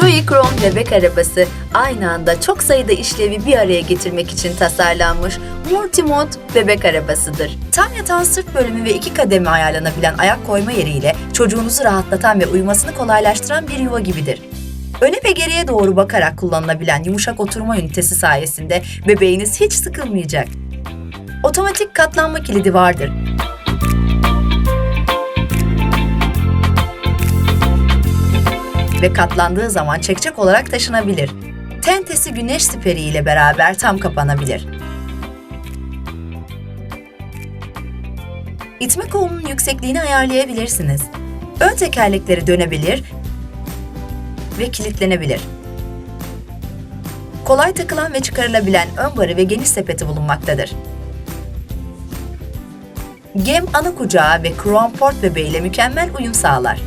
Joey Chrome bebek arabası aynı anda çok sayıda işlevi bir araya getirmek için tasarlanmış multimod bebek arabasıdır. Tam yatan sırt bölümü ve iki kademe ayarlanabilen ayak koyma yeriyle çocuğunuzu rahatlatan ve uyumasını kolaylaştıran bir yuva gibidir. Öne ve geriye doğru bakarak kullanılabilen yumuşak oturma ünitesi sayesinde bebeğiniz hiç sıkılmayacak. Otomatik katlanma kilidi vardır. Ve katlandığı zaman çekçek olarak taşınabilir. Tentesi güneş siperi ile beraber tam kapanabilir. İtme kolunun yüksekliğini ayarlayabilirsiniz. Ön tekerlekleri dönebilir ve kilitlenebilir. Kolay takılan ve çıkarılabilen ön barı ve geniş sepeti bulunmaktadır. Gem ana kucağı ve Chrome Port bebeğiyle mükemmel uyum sağlar.